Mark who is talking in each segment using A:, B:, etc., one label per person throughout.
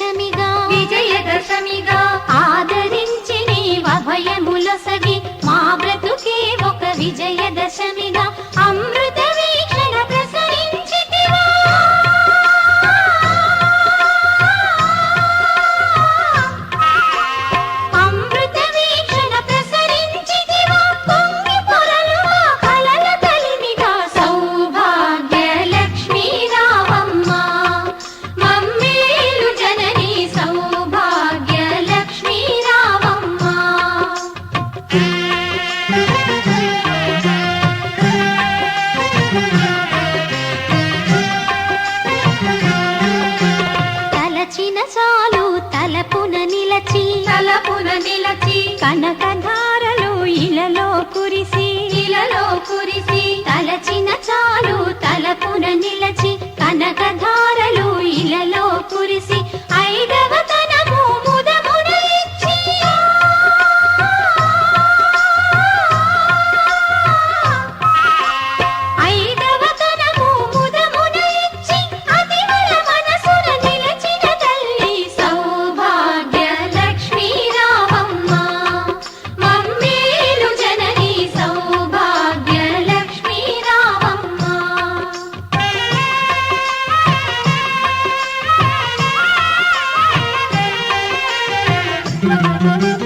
A: విజయదశమిగా
B: విజయదశమిగా
A: ఆదరించి నీవభయములసగి మా బ్రతుకే ఒక విజయదశమిగా కనకాలు తలపున నిలచి
B: తలపున నిలచి
A: కనకధారలు ఇలలో కురిసి
B: ఇలలో
A: Thank you.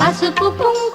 A: పసుపు కుంకు